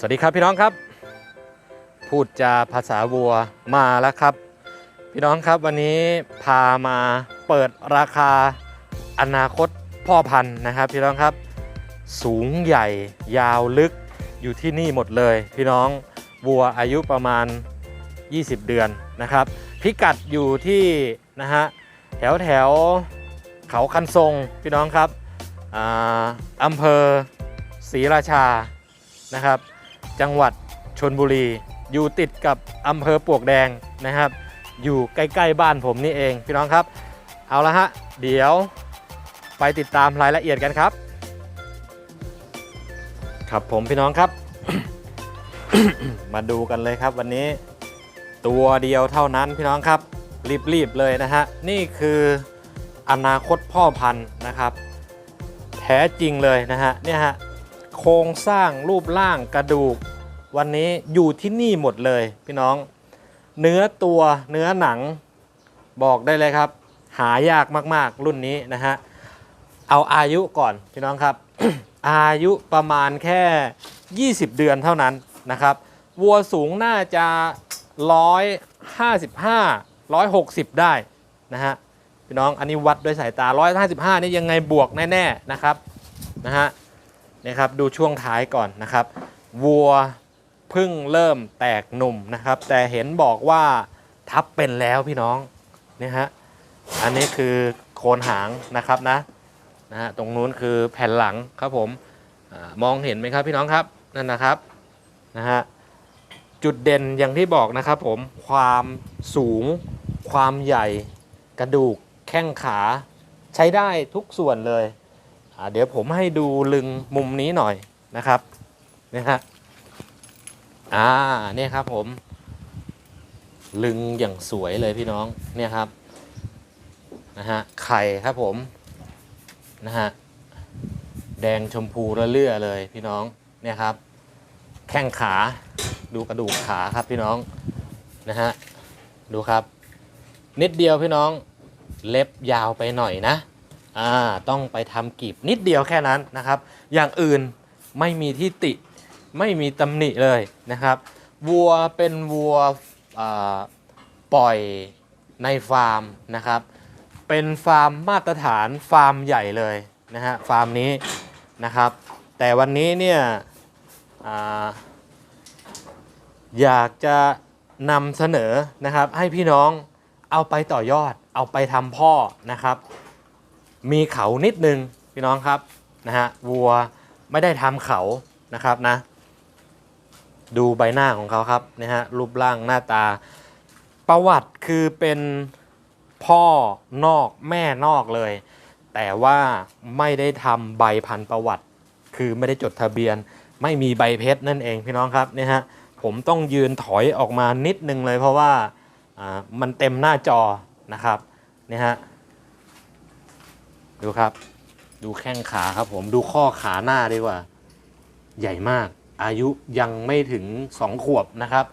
สวัสดีครับพี่น้องครับ พูดจาภาษาวัวมาแล้วครับ พี่น้องครับวันนี้พามาเปิดราคาอนาคตพ่อพันธุ์นะครับ พี่น้องครับ สูงใหญ่ยาวลึกอยู่ที่นี่หมดเลย พี่น้องวัวอายุประมาณ 20 เดือนนะครับ พิกัดอยู่ที่นะฮะแถวแถวเขาคันทรงพี่น้องครับออำเภอศรีราชานะครับ จังหวัดชนบุรี อยู่ติดกับอำเภอปวกแดงนะครับ อยู่ใกล้ๆบ้านผมนี่เองพี่น้องครับ เอาละฮะ เดี๋ยวไปติดตามรายละเอียดกันครับ ครับผมพี่น้องครับ มาดูกันเลยครับวันนี้ตัวเดียวเท่านั้นพี่น้องครับรีบๆเลยนะฮะนี่คืออนาคตพ่อพันธุ์นะครับ แท้จริงเลยนะฮะเนี่ยฮะ โครงสร้างรูปร่างกระดูก วันนี้อยู่ที่นี่หมดเลยพี่น้อง เนื้อตัวเนื้อหนังบอกได้เลยครับ หายากมากๆรุ่นนี้นะฮะ เอาอายุก่อนพี่น้องครับ อายุประมาณแค่ 20 เดือนเท่านั้นนะครับ วัวสูงน่าจะ 155 160 ได้นะฮะพี่น้องอันนี้วัดด้วยสายตา 155 นี่ยังไงบวกแน่ๆนะครับนะฮะ นะครับดูช่วงท้ายก่อนนะครับ วัวเพิ่งเริ่มแตกหนุ่มนะครับ แต่เห็นบอกว่าทับเป็นแล้วพี่น้องนี่ฮะอันนี้คือโคนหางนะครับนะนะฮะตรงนู้นคือแผ่นหลังครับผมอมองเห็นไหมครับพี่น้องครับนั่นนะครับนะฮะจุดเด่นอย่างที่บอกนะครับผมความสูง ความใหญ่ กระดูกแข้งขา ใช้ได้ทุกส่วนเลย เดี๋ยวผมให้ดูลึงมุมนี้หน่อยนะครับนี่ฮะอ่าเนี่ยครับผมลึงอย่างสวยเลยพี่น้องเนี่ยครับนะฮะไข่ครับผมนะฮะแดงชมพูระเลื่อเลยพี่น้องเนี่ยครับ แข้งขาดูกระดูกขาครับพี่น้องนะฮะดูครับ นิดเดียวพี่น้องเล็บยาวไปหน่อยนะ อ่าต้องไปทำกีบนิดเดียวแค่นั้นนะครับ อย่างอื่นไม่มีที่ติไม่มีตำหนิเลยนะครับ วัวเป็นวัวปล่อยในฟาร์มนะครับ เป็นฟาร์มมาตรฐานฟาร์มใหญ่เลยนะฮะฟาร์มนี้นะครับ แต่วันนี้เนี่ยออยากจะนำเสนอนะครับให้พี่น้องเอาไปต่อยอดเอาไปทำพ่อนะครับ มีเขานิดนึงพี่น้องครับนะฮะวัวไม่ได้ทำเขานะครับนะ ดูใบหน้าของเขาครับนะฮะรูปร่างหน้าตา ประวัติคือเป็นพ่อนอกแม่นอกเลย แต่ว่าไม่ได้ทำใบพันประวัติ คือไม่ได้จดทะเบียน ไม่มีใบเพชรนั่นเองพี่น้องครับเนี่ยฮะผมต้องยืนถอยออกมานิดนึงเลยเพราะว่าอ่ามันเต็มหน้าจอนะครับเนี่ยฮะ ดูครับ ดูแข้งขาครับผมดูข้อขาหน้าดีกว่า ใหญ่มาก อายุยังไม่ถึง 2 ขวบนะครับ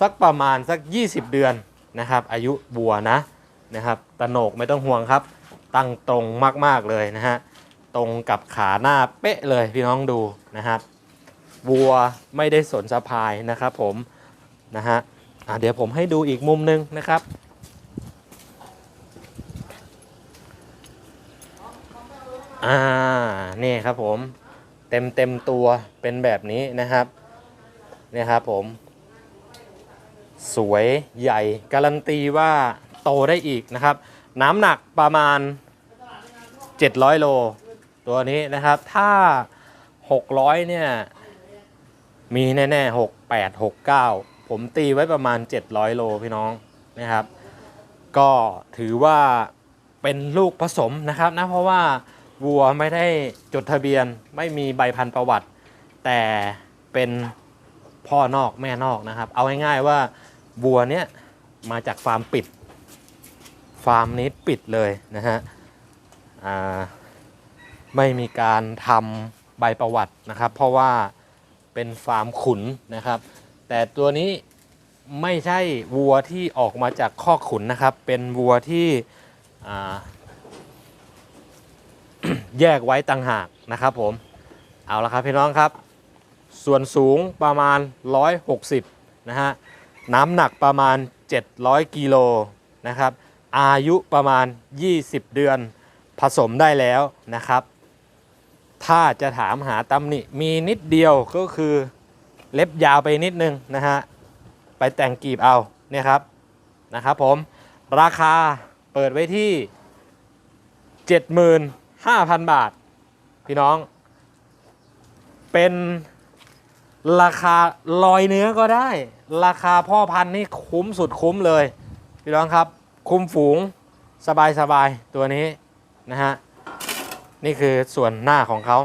สักประมาณสัก 20 เดือนนะครับ อายุบัวนะนะครับตโหนกไม่ต้องห่วงครับ ตั้งตรงมากๆเลยนะฮะตรงกับขาหน้าเป๊ะเลยพี่น้องดูนะครับวัวไม่ได้สนสะพายนะครับผมนะฮะะเดี๋ยวผมให้ดูอีกมุมหนึงนะครับ อ่านี่ครับผมเต็มเต็มตัวเป็นแบบนี้นะครับเนี่ยครับผมสวยใหญ่การันตีว่าโตได้อีกนะครับ น้ำหนักประมาณ 700 โล ตัวนี้นะครับ ถ้า 600 เนี่ย มีแน่ๆ 68 69 ผมตีไว้ประมาณ 700 โลพี่น้องนะครับ ก็ถือว่าเป็นลูกผสมนะครับนะ เพราะว่า วัวไม่ได้จดทะเบียน ไม่มีใบพันธุ์ประวัติ แต่เป็นพ่อนอกแม่นอกนะครับ เอาง่ายๆว่าวัวเนี้ยมาจากฟาร์มปิด ฟาร์มนี้ปิดเลยนะฮะไม่มีการทำใบประวัตินะครับ เพราะว่าเป็นฟาร์มขุนนะครับ แต่ตัวนี้ไม่ใช่วัวที่ออกมาจากข้อกขุนนะครับ เป็นวัวที่ แยกไว้ต่างหากนะครับผมเอาละครับพี่น้องครับ ส่วนสูงประมาณ 160นะฮะน้ำหนักประมาณ 700กิโลนะครับอายุประมาณ 20 เดือนผสมได้แล้วนะครับ ถ้าจะถามหาตำหนิมีนิดเดียวก็คือเล็บยาวไปนิดนึงนะฮะไปแต่งกีบเอาเนี่ยครับนะครับผมราคาเปิดไว้ที่ 5,000 บาท พี่น้อง เป็นราคาลอยเนื้อก็ได้ ราคาพ่อพันธุ์นี่คุ้มสุดคุ้มเลย พี่น้องครับ คุ้มฝูงสบายสบายตัวนี้นะฮะ นี่คือส่วนหน้าของเขา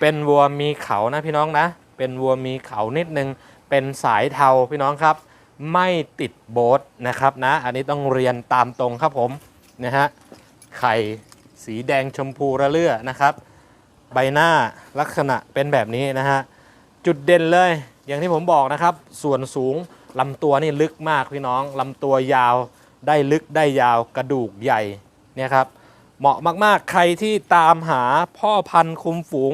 เป็นวัวมีเขานะพี่น้องนะ เป็นวัวมีเขานิดนึง เป็นสายเทาพี่น้องครับ ไม่ติดโบทนะครับนะ อันนี้ต้องเรียนตามตรงครับผมนะฮะ ไข่ สีแดงชมพูระเลื่อนะครับ ใบหน้าลักษณะเป็นแบบนี้นะฮะ จุดเด่นเลยอย่างที่ผมบอกนะครับ ส่วนสูงลำตัวนี่ลึกมากพี่น้องลำตัวยาวได้ลึกได้ยาวกระดูกใหญ่เนี่ยครับเหมาะมากๆ ใครที่ตามหาพ่อพันธุ์คุมฝูง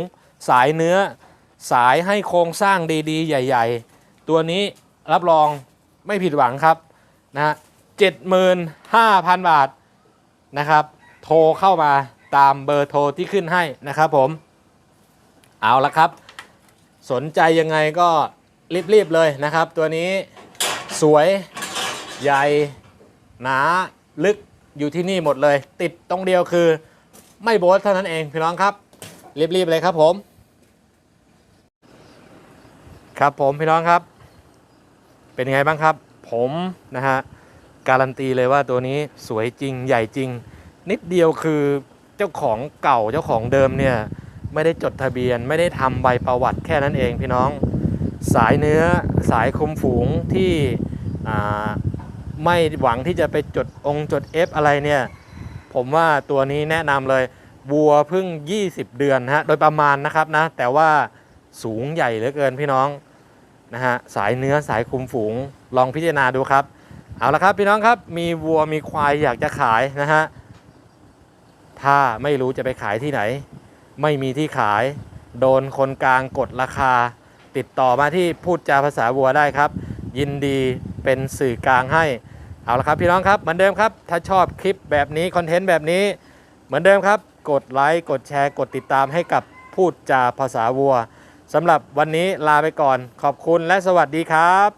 สายเนื้อ สายให้โครงสร้างดีๆ ใหญ่ ๆ ตัวนี้รับรองไม่ผิดหวังครับนะฮะเจ็ดหมื่นห้าพันบาทนะครับ โทรเข้ามาตามเบอร์โทรที่ขึ้นให้นะครับผม เอาละครับ สนใจยังไงก็รีบๆเลยนะครับ ตัวนี้สวยใหญ่หนาลึกอยู่ที่นี่หมดเลย ติดตรงเดียวคือไม่โบสเท่านั้นเองพี่น้องครับ รีบๆเลยครับผม ครับผมพี่น้องครับ เป็นยังไงบ้างครับ ผมนะฮะการันตีเลยว่าตัวนี้สวยจริงใหญ่จริง นิดเดียวคือเจ้าของเก่าเจ้าของเดิมเนี่ยไม่ได้จดทะเบียน ไม่ได้ทำใบประวัติแค่นั้นเองพี่น้อง สายเนื้อสายคุมฝูงที่ไม่หวังที่จะไปจดองค์จด F อะไรเนี่ยผมว่าตัวนี้แนะนำเลยวัวพิ่ง 20 เดือนนะฮะโดยประมาณนะครับนะ แต่ว่าสูงใหญ่เหลือเกินพี่น้องนะฮะสายเนื้อสายคุมฝูงลองพิจารณาดูครับ เอาละครับพี่น้องครับมีวัวมีควายอยากจะขายนะฮะ ถ้าไม่รู้จะไปขายที่ไหน ไม่มีที่ขาย โดนคนกลางกดราคา ติดต่อมาที่พูดจาภาษาวัวได้ครับ ยินดีเป็นสื่อกลางให้ เอาละครับพี่น้องครับเหมือนเดิมครับ ถ้าชอบคลิปแบบนี้คอนเทนต์แบบนี้ เหมือนเดิมครับ กดไลค์กดแชร์ กดติดตามให้กับพูดจาภาษาวัวสำหรับวันนี้ลาไปก่อนขอบคุณและสวัสดีครับ